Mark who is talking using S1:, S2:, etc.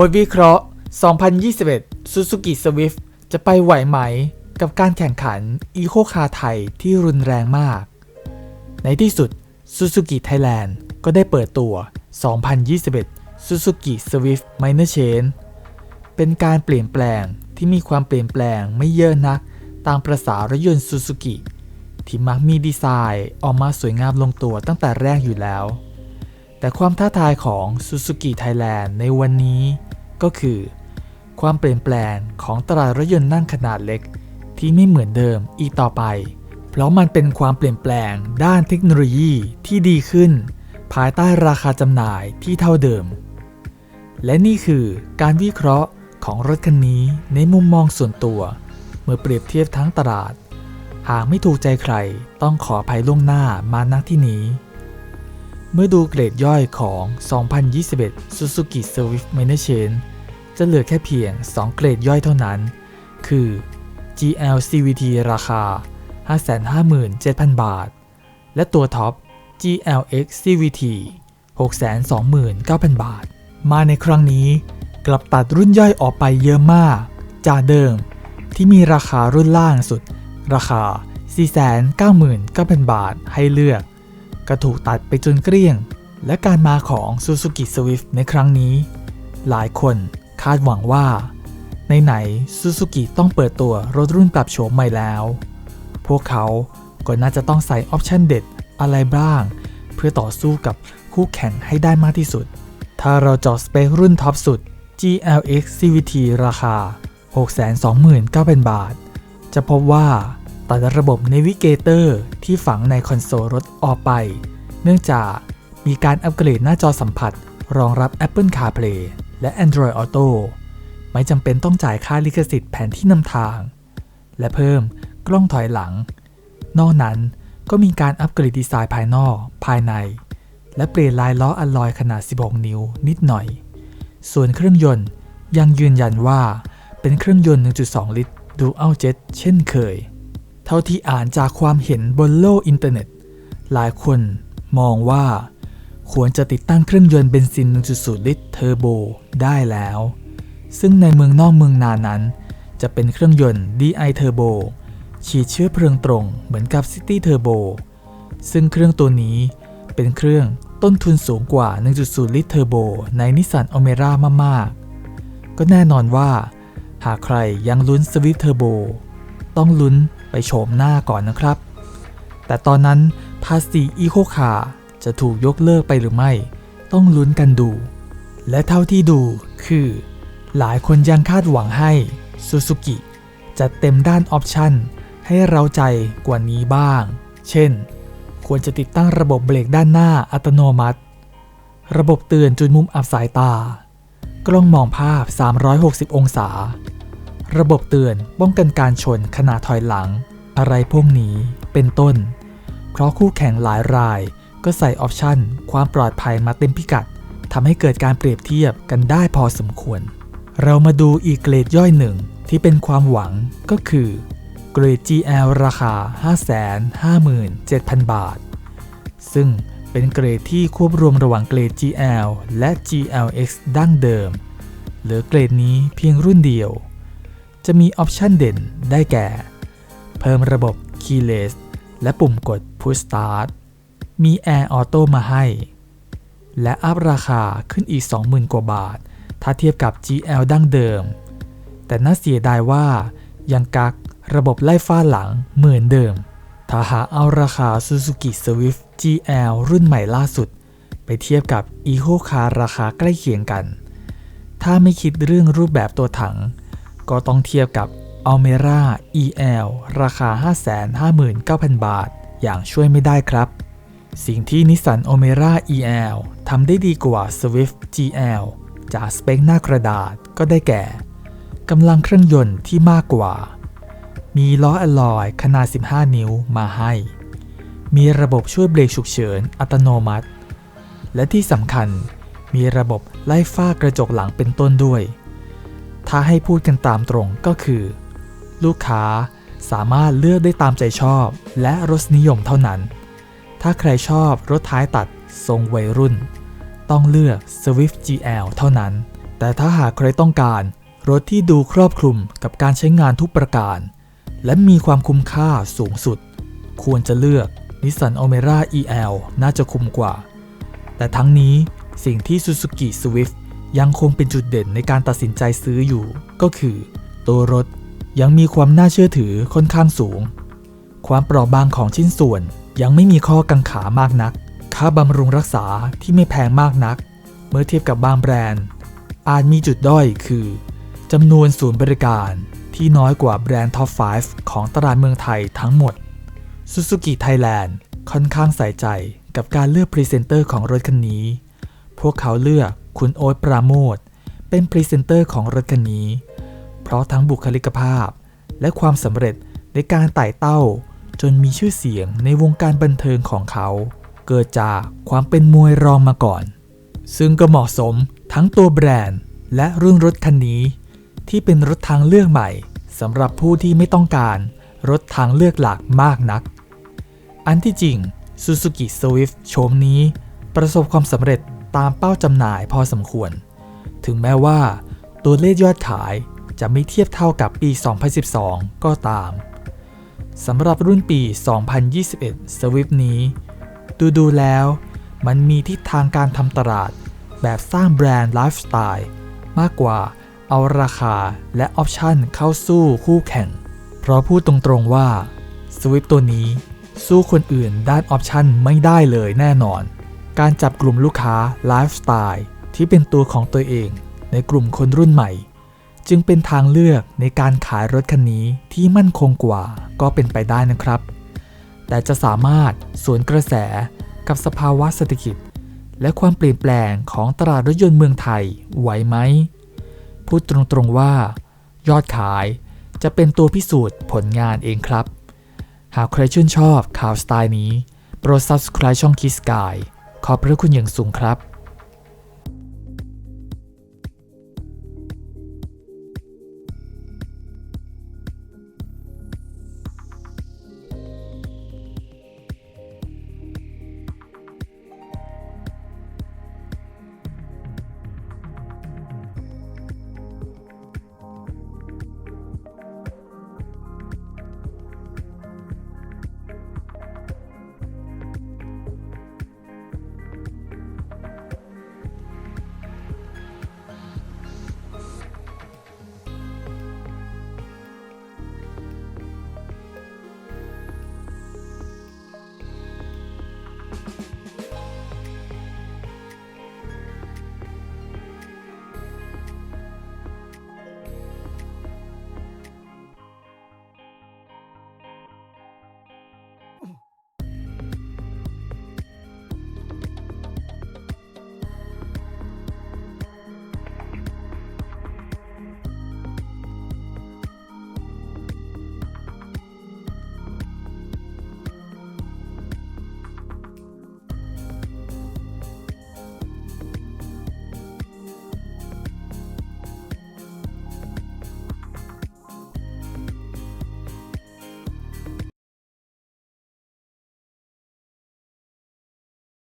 S1: บทวิเคราะห์ 2021 Suzuki Swift จะไปไหวไหมกับการแข่งขันอีโคคาไทยที่รุนแรงมาก ในที่สุด Suzuki Thailand ก็ได้เปิดตัว 2021 Suzuki Swift Minor Change เป็นการเปลี่ยนแปลงที่มีความเปลี่ยนแปลงไม่เยอะนักตามประษารถยนต์ Suzuki ที่มักมีดีไซน์ออกมาสวยงามลงตัวตั้งแต่แรกอยู่แล้ว แต่ความท้าทายของ Suzuki Thailand ในวันนี้ ก็คือ ความเปลี่ยนแปลงของตลาดรถยนต์นั่งขนาดเล็ก ที่ไม่เหมือนเดิมอีกต่อไป เพราะมันเป็นความเปลี่ยนแปลงด้านเทคโนโลยีที่ดีขึ้น ภายใต้ราคาจำหน่ายที่เท่าเดิม และนี่คือการวิเคราะห์ของรถคันนี้ในมุมมองส่วนตัว เมื่อเปรียบเทียบทั้งตลาด หากไม่ถูกใจใครต้องขออภัยล่วงหน้ามานักที่นี้ เมื่อดูเกรดย่อยของ 2021 Suzuki Swift Minor Chain จะเหลือแค่เพียง 2 เกรดย่อยเท่านั้น คือ GL CVT ราคา 557,000 บาท และตัวท็อป GLX CVT 629,000 บาท มาในครั้งนี้กลับตัดรุ่นย่อยออกไปเยอะมาก จากเดิมที่มีราคารุ่นล่างสุด ราคา 499,000 บาทให้เลือก ก็ถูกตัดไปจนเกลี้ยง และการมาของ Suzuki Swift ในครั้งนี้ หลายคนคาดหวังว่า ในไหน Suzuki ต้องเปิดตัวรถรุ่นปรับโฉมใหม่แล้ว พวกเขาก็น่าจะต้องใส่ออปชันเด็ดอะไรบ้าง เพื่อต่อสู้กับคู่แข่งให้ได้มากที่สุด ถ้าเราจาะสเปครุ่นท็อปสุด GLX CVT ราคา 629,000 บาท จะพบว่า ตัดระบบ Navigator ที่ฝังในคอนโซลรถออกไป เนื่องจากมีการอัปเกรดหน้าจอสัมผัส รองรับ Apple CarPlay และ Android Auto ไม่จำเป็นต้องจ่ายค่าลิขสิทธิ์แผนที่นำทาง และเพิ่มกล้องถอยหลัง นอกนั้นก็มีการอัปเกรดดีไซน์ภายนอก ภายใน และเปลี่ยนลายล้ออัลลอยขนาด 16 นิ้วนิดหน่อย ส่วนเครื่องยนต์ยังยืนยันว่าเป็นเครื่องยนต์ 1.2 ลิตร Dual Jet เช่นเคย เท่าที่อ่านจากความเห็นบนโลกอินเทอร์เน็ต หลายคนมองว่า ควรจะติดตั้งเครื่องยนต์เบนซิน 1.0 ลิตรเทอร์โบได้แล้ว ซึ่งในเมืองนอกเมืองนานั้น จะเป็นเครื่องยนต์ DI Turbo ฉีดเชื้อเพลิงตรงเหมือนกับ City Turbo ซึ่งเครื่องตัวนี้เป็นเครื่องต้นทุนสูงกว่า 1.0 ลิตรเทอร์โบในนิสสันอเมร่ามากๆ ก็แน่นอนว่า หากใครยังลุ้น Swift Turbo ต้องลุ้น โฉมหน้าก่อนนะครับ แต่ตอนนั้นภาษี Eco Car จะถูกยกเลิกไปหรือไม่ ต้องลุ้นกันดู และเท่าที่ดูคือ หลายคนยังคาดหวังให้ Suzuki จะเต็มด้านออปชั่นให้เราใจกว่านี้บ้าง เช่น ควรจะติดตั้งระบบเบรกด้านหน้าอัตโนมัติ ระบบเตือนจุดมุมอับสายตา กล้องมองภาพ 360 องศา ระบบเตือนป้องกันการชนขณะถอยหลัง อะไรพวกนี้เป็นต้น เพราะคู่แข่งหลายรายก็ใส่ออปชั่นความปลอดภัยมาเต็มพิกัดทำให้เกิดการเปรียบเทียบกันได้พอสมควร เรามาดูอีกเกรดย่อยหนึ่งที่เป็นความหวังก็คือเกรด GL ราคา 557,000 บาท ซึ่งเป็นเกรดที่ควบรวมระหว่างเกรด GL และ GLX ดั้งเดิม เหลือเกรดนี้เพียงรุ่นเดียว จะมีออปชันเด่นได้แก่ เพิ่มระบบ Keyless และปุ่มกด Push Start มี Air Auto มาให้ และอัพราคาขึ้นอีก 20,000 กว่าบาท ถ้าเทียบกับ GL ดั้งเดิม แต่น่าเสียดายว่ายังกักระบบไล่ฟ้าหลังเหมือนเดิม ถ้าหาเอาราคา Suzuki Swift GL รุ่นใหม่ล่าสุด ไปเทียบกับ Eco Car ราคาใกล้เคียงกัน ถ้าไม่คิดเรื่องรูปแบบตัวถัง ก็ต้องเทียบกับ Almera EL ราคา 559,000 บาท อย่างช่วยไม่ได้ครับ สิ่งที่นิสสัน Almera EL ทำได้ดีกว่า Swift GL จากสเปคหน้ากระดาษก็ได้แก่กำลังเครื่องยนต์ที่มากกว่า มีล้ออลลอยขนาด 15 นิ้วมาให้ มีระบบช่วยเบรกฉุกเฉินอัตโนมัติ และที่สำคัญมีระบบไล่ฝ้ากระจกหลังเป็นต้นด้วย ถ้าให้พูดกันตามตรงก็คือ ลูกค้าสามารถเลือกได้ตามใจชอบ และรสนิยมเท่านั้น ถ้าใครชอบรถท้ายตัดทรงวัยรุ่น ต้องเลือก Swift GL เท่านั้น แต่ถ้าหากใครต้องการ รถที่ดูครอบคลุมกับการใช้งานทุกประการ และมีความคุ้มค่าสูงสุด ควรจะเลือก Nissan Almera EL น่าจะคุ้มกว่า แต่ทั้งนี้สิ่งที่ Suzuki Swift ยังคงเป็นจุดเด่นในการตัดสินใจซื้ออยู่ ก็คือ ตัวรถยังมีความน่าเชื่อถือค่อนข้างสูง ความเปราะบางของชิ้นส่วนยังไม่มีข้อกังขามากนัก ค่าบำรุงรักษาที่ไม่แพงมากนัก เมื่อเทียบกับบางแบรนด์ อาจมีจุดด้อยคือจำนวนศูนย์บริการที่น้อยกว่าแบรนด์ท็อป 5 ของตลาดเมืองไทยทั้งหมด Suzuki Thailand ค่อนข้างใส่ใจกับการเลือกพรีเซนเตอร์ของรถคันนี้ พวกเขาเลือก คุณโอ๊ตปราโมทเป็นพรีเซนเตอร์ของรถคันนี้ เพราะทั้งบุคลิกภาพ และความสำเร็จในการไต่เต้า จนมีชื่อเสียงในวงการบันเทิงของเขา เกิดจากความเป็นมวยรองมาก่อน ซึ่งก็เหมาะสมทั้งตัวแบรนด์ และรุ่นรถคันนี้ ที่เป็นรถทางเลือกใหม่สำหรับผู้ที่ไม่ต้องการรถทางเลือกหลักมากนัก อันที่จริง Suzuki Swift โฉมนี้ ประสบความสำเร็จ ตามเป้าจำหน่ายพอสมควร ถึงแม้ว่าตัวเลขยอดขายจะไม่เทียบเท่ากับปี 2012 ก็ตาม สำหรับรุ่นปี 2021 Swift นี้ ดูดูแล้วมันมีทิศทางการทำตลาดแบบสร้างแบรนด์ไลฟ์สไตล์มากกว่าเอาราคาและออปชันเข้าสู้คู่แข่ง เพราะพูดตรงๆว่า Swift ตัวนี้สู้คนอื่นด้านออปชันไม่ได้เลยแน่นอน การจับกลุ่มลูกค้าไลฟ์สไตล์ที่เป็นตัวของตัวเองในกลุ่มคนรุ่นใหม่ จึงเป็นทางเลือกในการขายรถคันนี้ที่มั่นคงกว่าก็เป็นไปได้นะครับ แต่จะสามารถสวนกระแสกับสภาวะเศรษฐกิจ และความเปลี่ยนแปลงของตลาดรถยนต์เมืองไทยไหวไหม พูดตรงๆว่า ยอดขายจะเป็นตัวพิสูจน์ผลงานเองครับ หากใครชื่นชอบข่าวสไตล์นี้โปรด subscribe ช่อง Kiss Sky ขอบพระคุณอย่างสูงครับ